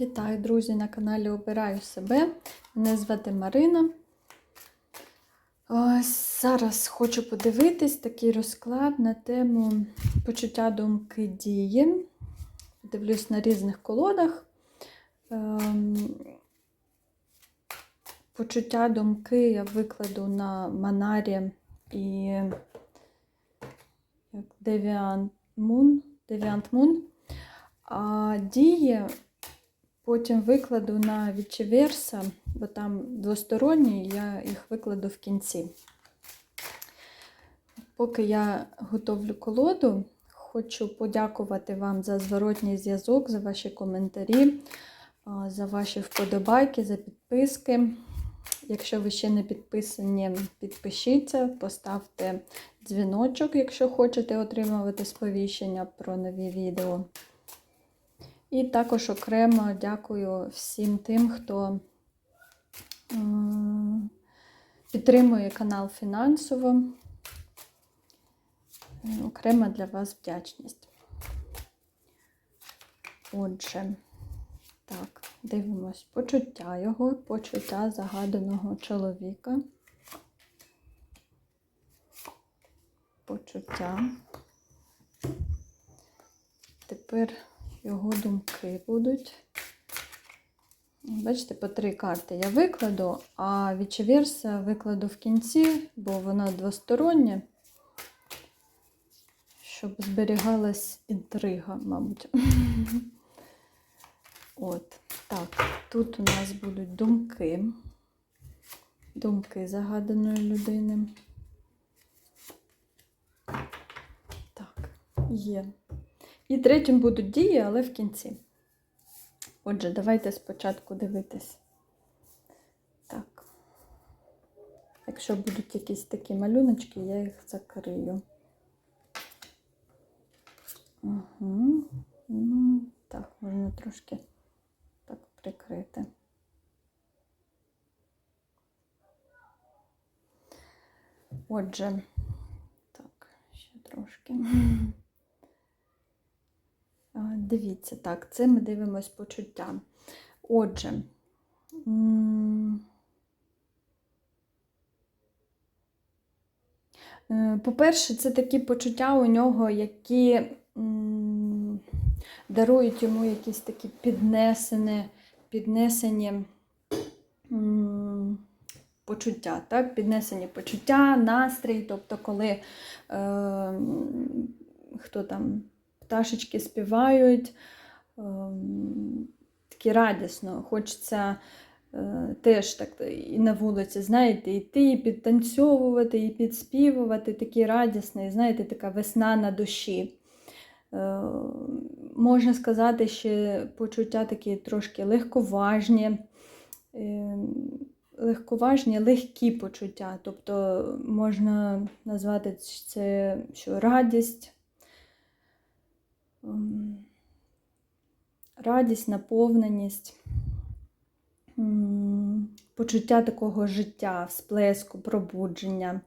Вітаю, друзі, на каналі Обираю себе. Мене звати Марина. Ось зараз хочу подивитись такий розклад на тему почуття думки дії. Дивлюсь на різних колодах. Ем, Почуття думки я викладу на Манарі і Moon. Deviant А дії потім викладу на Вічеверса, бо там двосторонні, я їх викладу в кінці. Поки я готовлю колоду, хочу подякувати вам за зворотній зв'язок, за ваші коментарі, за ваші вподобайки, за підписки. Якщо ви ще не підписані, підпишіться, поставте дзвіночок, якщо хочете отримувати сповіщення про нові відео. І також окремо дякую всім тим, хто підтримує канал фінансово. Е, Окрема для вас вдячність. Отже, так, дивимось почуття його, почуття загаданого чоловіка. Почуття. Тепер його думки будуть. Бачите, по три карти я викладу, а вічеверса викладу в кінці, бо воно двостороннє, щоб зберігалась інтрига, мабуть. От, так, тут у нас будуть думки. Думки загаданої людини. Так, є. І третім будуть дії, але в кінці. Отже, давайте спочатку дивитись. Так. Якщо будуть якісь такі малюночки, я їх закрию. Угу. Ну, так, можна трошки так прикрити. Отже, так, ще трошки. Дивіться, так, це ми дивимось почуття. Отже, е, по-перше, це такі почуття у нього, які дарують йому якісь такі піднесені, піднесені почуття, так? Піднесені почуття, настрій, тобто, коли е, хто там пташечки співають, ем, такі радісно. Хочеться е, теж так і на вулиці, знаєте, йти, і підтанцьовувати, і підспівувати, такі радісні, знаєте, така весна на душі. Е, Можна сказати, що почуття такі трошки легковажні, е, легковажні, легкі почуття. Тобто можна назвати це що радість. Ем, радість, наповненість, почуття такого життя, сплеску, пробудження,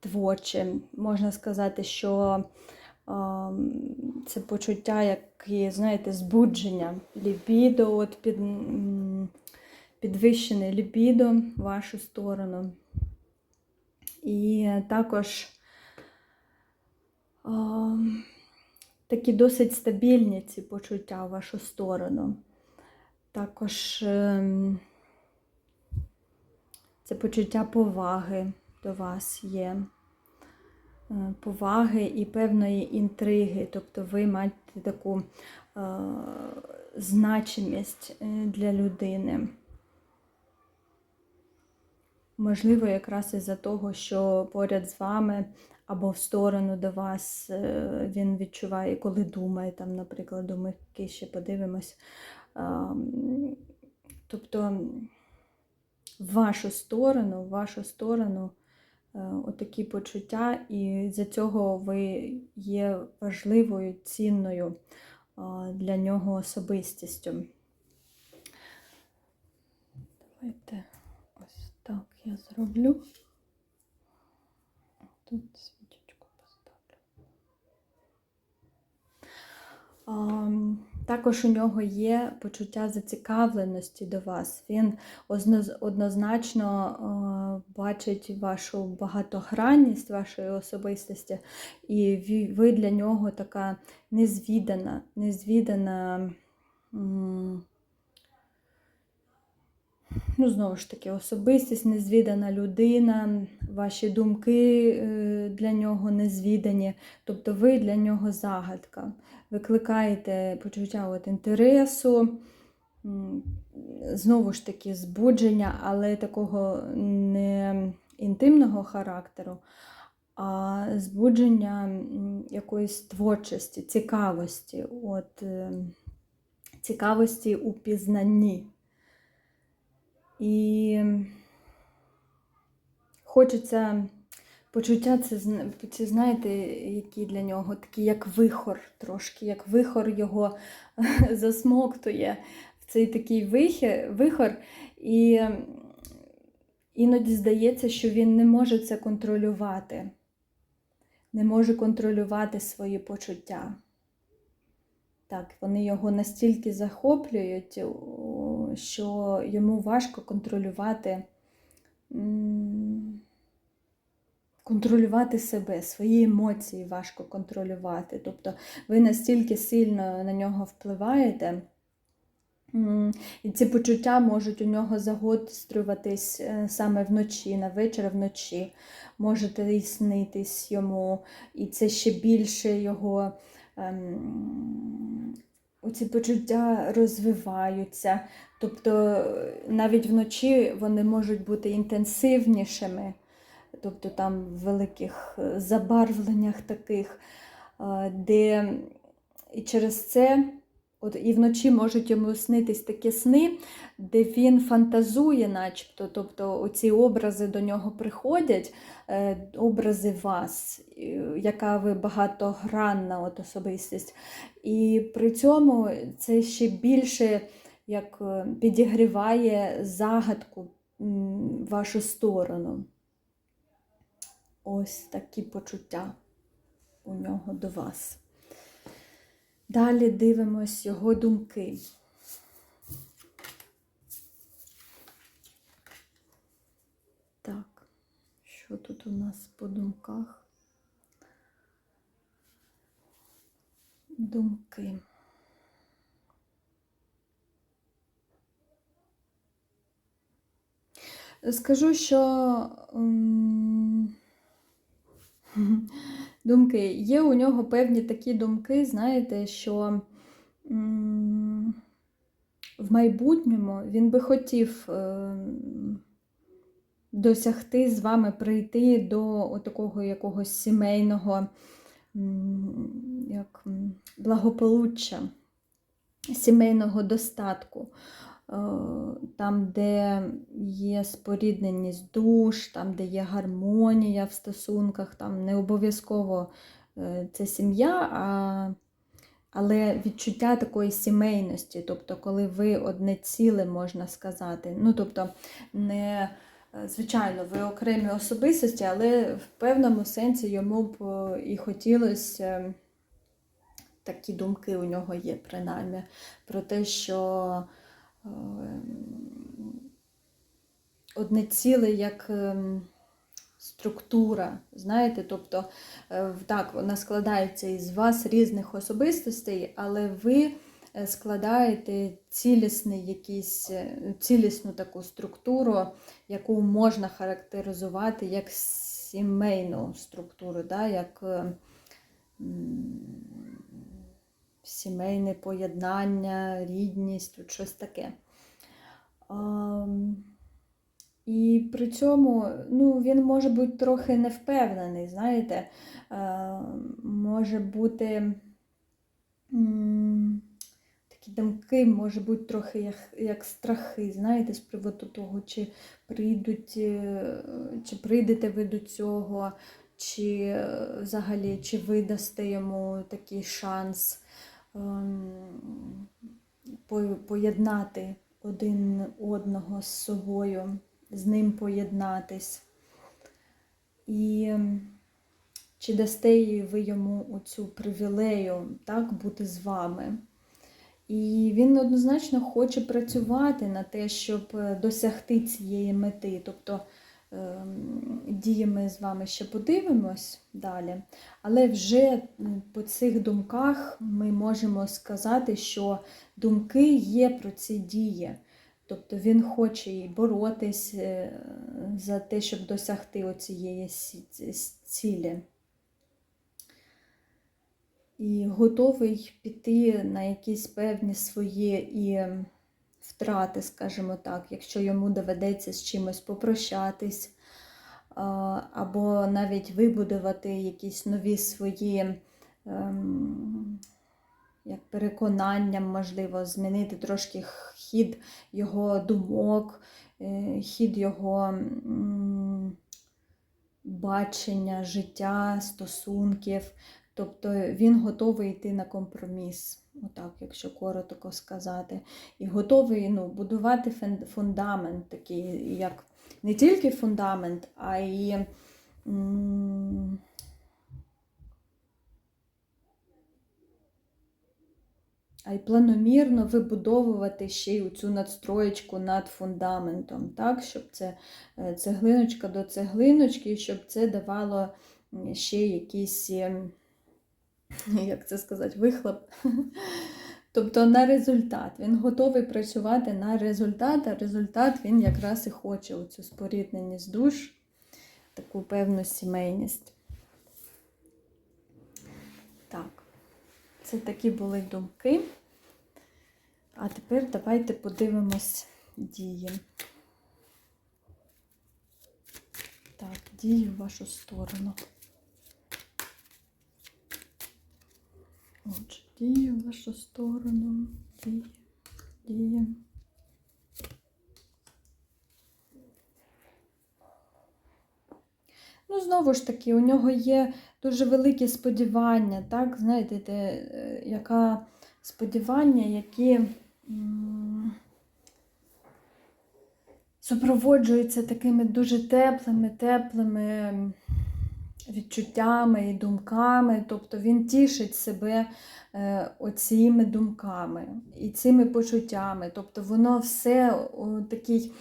творче. Можна сказати, що ем, це почуття, як, знаєте, збудження, лібідо, от під, підвищене лібідо в вашу сторону. І також ем, такі досить стабільні ці почуття в вашу сторону. Також ем, це почуття поваги до вас є. Е, Поваги і певної інтриги, тобто ви маєте таку е, значимість е, для людини. Можливо, якраз із-за того, що поряд з вами або в сторону до вас е, він відчуває, коли думає, там, наприклад, думки ще подивимось. Тобто в вашу сторону, в вашу сторону е, отакі почуття, і за цього ви є важливою, цінною для нього особистістю. Давайте так я зроблю. Тут свічечку поставлю. Також у нього є почуття зацікавленості до вас. Він однозначно бачить вашу багатогранність вашої особистості, і ви для нього така незвідана, незвідана. Ну, знову ж таки, особистість, незвідана людина, ваші думки е, для нього незвідані. Тобто ви для нього загадка. Викликаєте почуття от інтересу, знову ж таки, збудження, але такого не інтимного характеру, а збудження якоїсь творчості, цікавості, от, е, цікавості у пізнанні. І хочеться почуття, це, це знаєте, які для нього такі, як вихор трошки, як вихор його засмоктує в цей такий вихор. І іноді здається, що він не може це контролювати, не може контролювати свої почуття. Так, вони його настільки захоплюють, що йому важко контролювати, контролювати себе, свої емоції важко контролювати. Тобто ви настільки сильно на нього впливаєте, і ці почуття можуть у нього загострюватись е, саме вночі, на вечір вночі. Можете і йому, і це ще більше його ем, оці почуття розвиваються. Тобто навіть вночі вони можуть бути інтенсивнішими, тобто там в великих е, забарвленнях таких, е, де і через це. От і вночі можуть йому снитись такі сни, де він фантазує, начебто, тобто оці образи до нього приходять, е, образи вас, яка ви багатогранна от особистість. І при цьому це ще більше як е, підігріває загадку вашу сторону. Ось такі почуття у нього до вас. Далі дивимось його думки. Так, що тут у нас по думках? Думки. Скажу, що м, думки. Є у нього певні такі думки, знаєте, що в майбутньому він би хотів е, досягти з вами прийти до такого якогось сімейного як, благополуччя, сімейного достатку. Е, Там, де є спорідненість душ, там, де є гармонія в стосунках, там не обов'язково е, це сім'я, а, але відчуття такої сімейності, тобто, коли ви одне ціле, можна сказати. Ну, тобто, не, е, звичайно, ви окремі особистості, але в певному сенсі йому б і хотілося. Такі думки у нього є, принаймні, про те, що одне ціле як ем, структура, знаєте, тобто е, так, вона складається із вас різних особистостей, але ви е, складаєте цілісний якийсь, е, цілісну таку структуру, яку можна характеризувати як сімейну структуру, да, як е, сімейне поєднання, рідність, щось таке. І при цьому ну, він може бути трохи невпевнений, знаєте, Е, може бути такі думки, може бути трохи як, як страхи, знаєте, з приводу того, чи прийдуть, е, чи прийдете ви до цього, чи е, взагалі чи ви дасте йому такий шанс поєднати один одного з собою, з ним поєднатись. І ем, чи дасте ви йому оцю привілею так, бути з вами. І він однозначно хоче працювати на те, щоб е, досягти цієї мети. Тобто ем, дії ми з вами ще подивимось далі. Але вже по цих думках ми можемо сказати, що думки є про ці дії. Тобто він хоче і боротись е, за те, щоб досягти оцієї цілі. І готовий піти на якісь певні свої і втрати, скажімо так, якщо йому доведеться з чимось попрощатись, або навіть вибудувати якісь нові свої ем, як переконання, можливо, змінити трошки хід його думок, е, хід його бачення життя, стосунків. Тобто він готовий йти на компроміс, отак, якщо коротко сказати. І готовий ну, будувати фундамент такий, як не тільки фундамент, а й а й планомірно вибудовувати ще й цю надстроєчку над фундаментом, так, щоб це е, цеглиночка до цеглиночки, щоб це давало ще якісь, ем, як це сказати, вихлоп. Тобто на результат. Він готовий працювати на результат, а результат він якраз і хоче оцю спорідненість душ, таку певну сімейність. Так, це такі були думки. А тепер давайте подивимось дії. Так, дії в вашу сторону. Отже, дії в вашу сторону. Дії, дії. Ну, знову ж таки, у нього є дуже великі сподівання, так, знаєте, те, е, яка сподівання, які супроводжуються такими дуже теплими, теплими відчуттями і думками. Тобто він тішить себе е, оціми думками і цими почуттями. Тобто воно все о, такий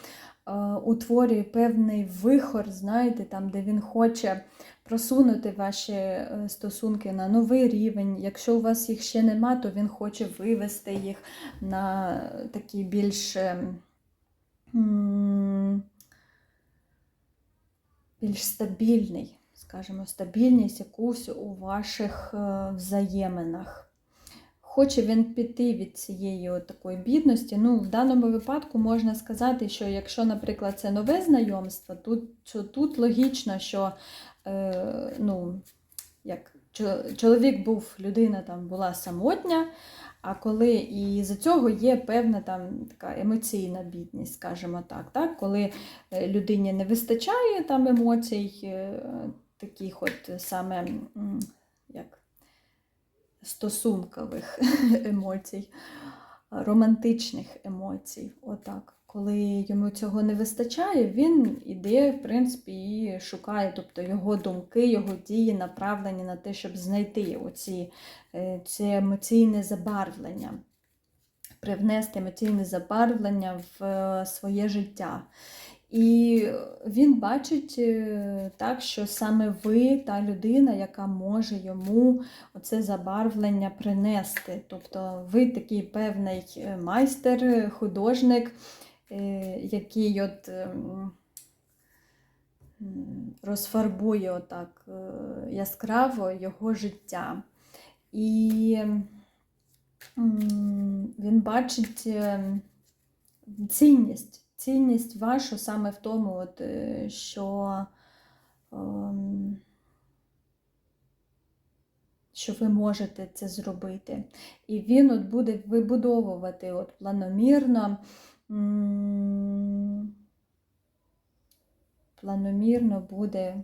е, утворює певний вихор, знаєте, там, де він хоче просунути ваші е, стосунки на новий рівень. Якщо у вас їх ще нема, то він хоче вивести їх на такий більш. е, більш стабільний, скажімо, стабільність якусь у ваших е, взаєминах. Хоче він піти від цієї от такої бідності. Ну, в даному випадку можна сказати, що якщо, наприклад, це нове знайомство, тут, то тут логічно, що е, ну, як чоловік був, людина там була самотня, а коли і за цього є певна там така емоційна бідність, скажімо так, так? коли е, людині не вистачає там емоцій, е, таких от саме як стосункових емоцій, романтичних емоцій. Отак. Коли йому цього не вистачає, він іде, в принципі, і шукає, тобто його думки, його дії направлені на те, щоб знайти оці, е, це емоційне забарвлення, привнести емоційне забарвлення в е, своє життя. І він бачить е, так, що саме ви та людина, яка може йому оце забарвлення принести. Тобто ви такий певний е, майстер, художник, е, який от ем, розфарбує отак е, яскраво його життя. І він бачить ем, цінність цінність вашу саме в тому, от, е, що, ем, що ви можете це зробити. І він от буде вибудовувати от планомірно, планомірно буде.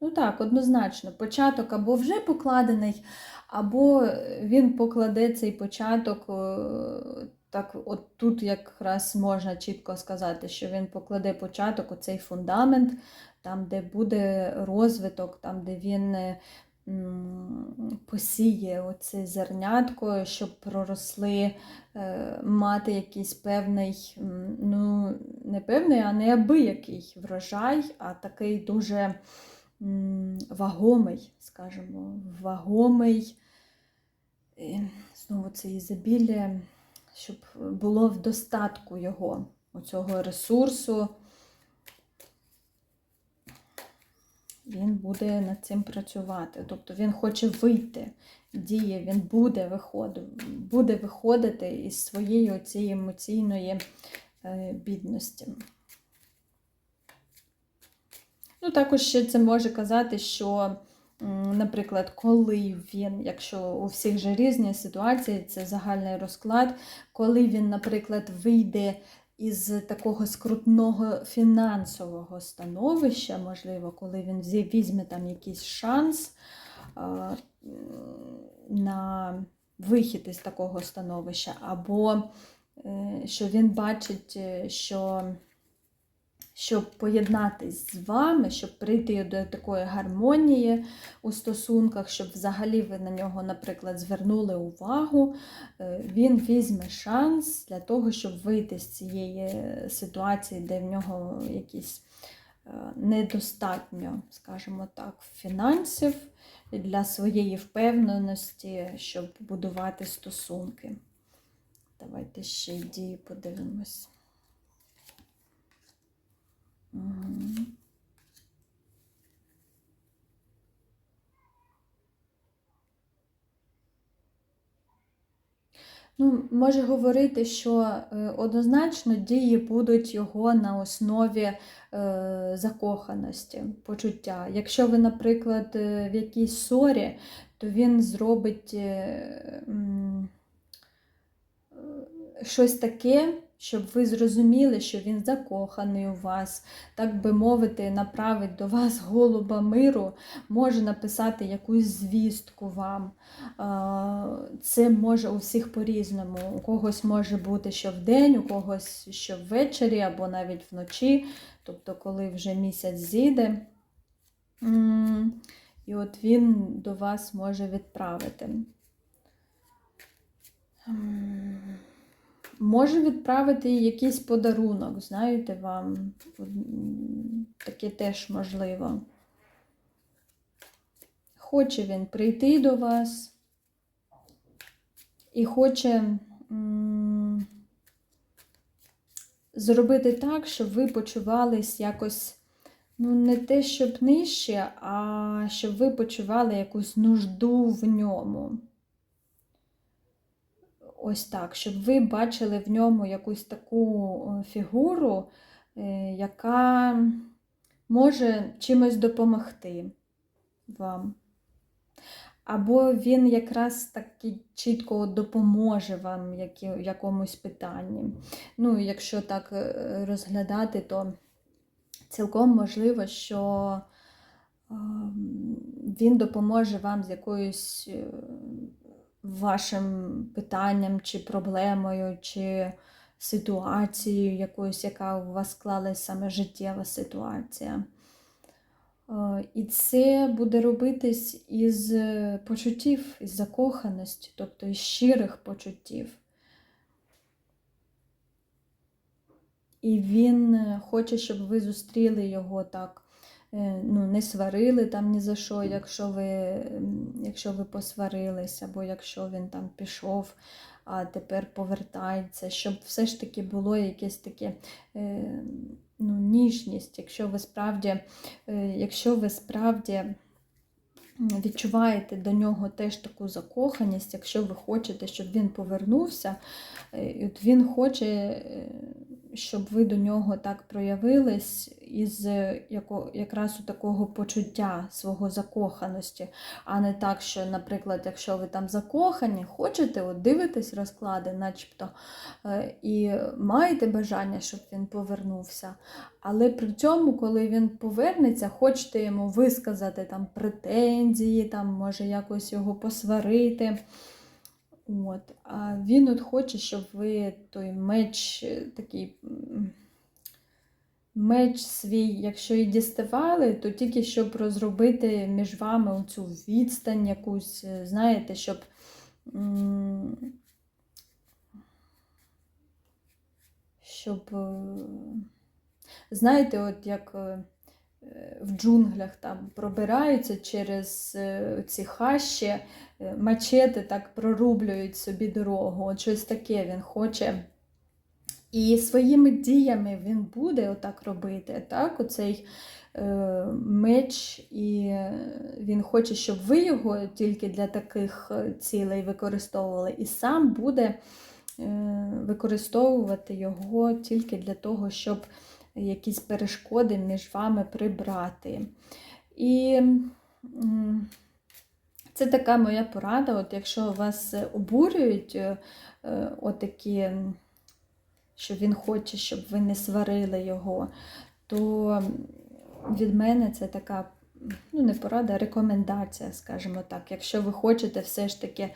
Ну так, однозначно, початок або вже покладений, або він покладе цей початок е, так, от тут якраз можна чітко сказати, що він покладе початок, оцей фундамент, там, де буде розвиток, там, де він е, посіє оце зернятко, щоб проросли, е, мати якийсь певний, ну, не певний, а неабиякий врожай, а такий дуже вагомий, скажімо, вагомий. І Знову це ізобілля, щоб було в достатку його, оцього ресурсу. Він буде над цим працювати. Тобто він хоче вийти, діє, він буде виходити, буде виходити із своєї цієї емоційної е, бідності. Ну, також ще це може казати, що, наприклад, коли він, якщо у всіх же різні ситуації, це загальний розклад, коли він, наприклад, вийде із такого скрутного фінансового становища, можливо, коли він візьме там якийсь шанс на вихід із такого становища, або е, що він бачить, е, що щоб поєднатись з вами, щоб прийти до такої гармонії у стосунках, щоб взагалі ви на нього, наприклад, звернули увагу, е, він візьме шанс для того, щоб вийти з цієї ситуації, де в нього якісь е, недостатньо, скажімо так, фінансів для своєї впевненості, щоб будувати стосунки. Давайте ще й дії подивимось. Ну, може говорити, що е, однозначно дії будуть його на основі е, закоханості, почуття. Якщо ви, наприклад, е, в якійсь ссорі, то він зробить щось таке, щоб ви зрозуміли, що він закоханий у вас, так би мовити, направить до вас голуба миру, може написати якусь звістку вам. Це може у всіх по-різному. У когось може бути що вдень, у когось що ввечері або навіть вночі, тобто, коли вже місяць зійде. І от він до вас може відправити. Може відправити якийсь подарунок, знаєте, вам. Таке теж можливо. Хоче він прийти до вас і хоче м, зробити так, щоб ви почувались якось, ну, не те, щоб нижче, а щоб ви почували якусь нужду в ньому. Ось так, щоб ви бачили в ньому якусь таку е, фігуру, е, яка може чимось допомогти вам. Або він якраз таки чітко допоможе вам в якомусь питанні. Ну, якщо так е, розглядати, то цілком можливо, що ем, він допоможе вам з якоюсь вашим питанням, чи проблемою, чи ситуацією якоюсь, яка у вас склалась саме життєва ситуація. Е, І це буде робитись із е, почуттів, із закоханості, тобто із щирих почуттів. І він е, хоче, щоб ви зустріли його так, ну, не сварили там ні за що, якщо ви, якщо ви посварились, або якщо він там пішов, а тепер повертається, щоб все ж таки було якесь таке е, ну, ніжність, якщо ви справді, е, якщо ви справді відчуваєте до нього теж таку закоханість, якщо ви хочете, щоб він повернувся, е, він хоче, е, щоб ви до нього так проявились із е, якраз у такого почуття свого закоханості, а не так, що, наприклад, якщо ви там закохані, хочете, от дивитесь розклади, начебто, е, і маєте бажання, щоб він повернувся. Але при цьому, коли він повернеться, хочете йому висказати там претензії, там, може якось його посварити. От. А він от хоче, щоб ви той меч е, такий меч свій, якщо і діставали, то тільки щоб розробити між вами оцю відстань якусь, е, знаєте, щоб. Щоб, е, знаєте, от як е, в джунглях там пробираються через ці хащі, мачети так прорублюють собі дорогу. От щось таке він хоче. І своїми діями він буде отак робити. Так? Оцей е, меч, і він хоче, щоб ви його тільки для таких е, цілей використовували, і сам буде е, використовувати його тільки для того, щоб якісь перешкоди між вами прибрати. І це така моя порада. От якщо вас обурюють е, отакі, що він хоче, щоб ви не сварили його, то від мене це така, ну, не порада, а рекомендація, скажімо так. Якщо ви хочете все ж таки,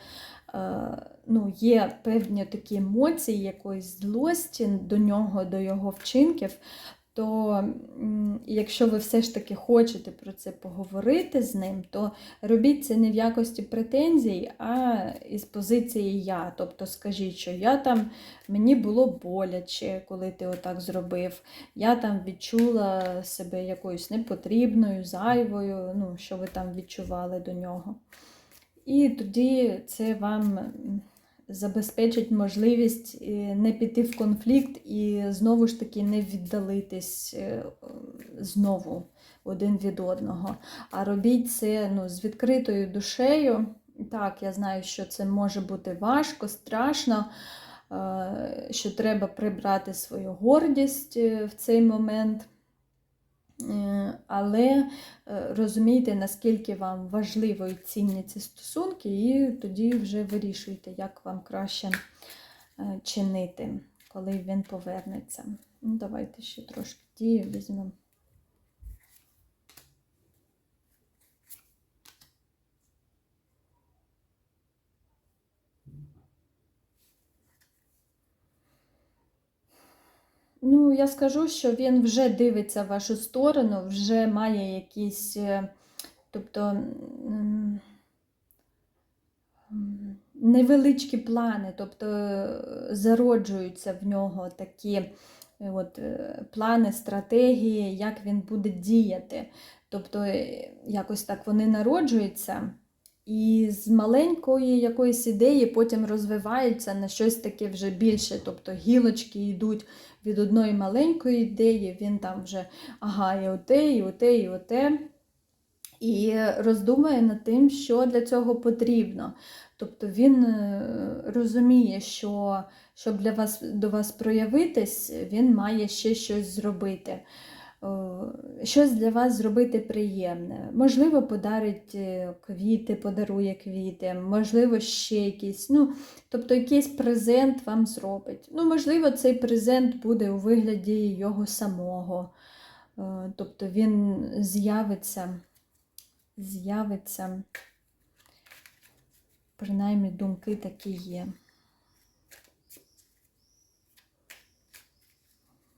е, ну, є певні такі емоції, якоїсь злості до нього, до його вчинків, то якщо ви все ж таки хочете про це поговорити з ним, то робіть це не в якості претензій, а із позиції я. Тобто скажіть, що я там мені було боляче, коли ти отак зробив. Я там відчула себе якоюсь непотрібною, зайвою, ну, що ви там відчували до нього. І тоді це вам забезпечить можливість е, не піти в конфлікт і знову ж таки не віддалитись е, знову один від одного. А робіть це ну, з відкритою душею. Так, я знаю, що це може бути важко, страшно, е, що треба прибрати свою гордість в цей момент. Е, Але е, розумійте, наскільки вам важливо і цінні ці стосунки, і тоді вже вирішуйте, як вам краще е, чинити, коли він повернеться. Ну, Давайте ще трошки дії візьмемо. Ну, я скажу, що він вже дивиться в вашу сторону, вже має якісь, е, тобто невеличкі плани, тобто е, зароджуються в нього такі е, от, плани, стратегії, як він буде діяти. Тобто, якось так вони народжуються. І з маленької якоїсь ідеї потім розвиваються на щось таке вже більше. Тобто гілочки йдуть від одної маленької ідеї, він там вже ага, і оте, і оте, і оте. І роздумує над тим, що для цього потрібно. Тобто він е, розуміє, що щоб для вас, до вас проявитись, він має ще щось зробити. Е, Щось для вас зробити приємне. Можливо, подарить е, квіти, подарує квіти, можливо, ще якісь, ну, тобто якийсь презент вам зробить. Ну, можливо, цей презент буде у вигляді його самого. Е, Тобто він з'явиться, з'явиться, принаймні думки такі є.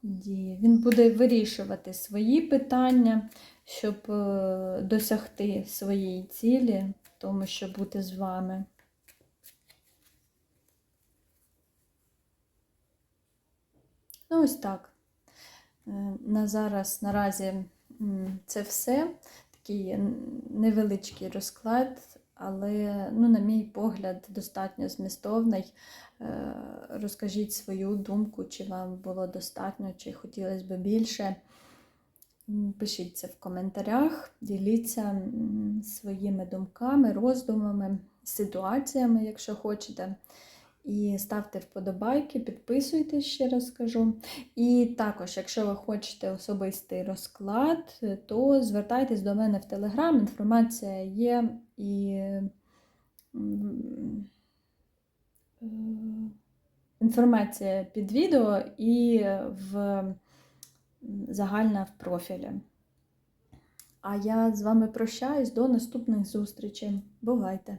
Дії. Він буде вирішувати свої питання, щоб е, досягти своєї цілі, тому, щоб бути з вами. Ну, ось так. Е, На зараз, наразі це все. Такий невеличкий розклад, але, ну, на мій погляд, достатньо змістовний. Е, Розкажіть свою думку, чи вам було достатньо, чи хотілося б більше. Пишіть це в коментарях, діліться своїми думками, роздумами, ситуаціями, якщо хочете. І ставте вподобайки, підписуйтесь, ще раз скажу. І також, якщо ви хочете особистий розклад, то звертайтесь до мене в Телеграм, інформація є і е, інформація під відео і в загальна в профілі. А я з вами прощаюсь до наступних зустрічей. Бувайте!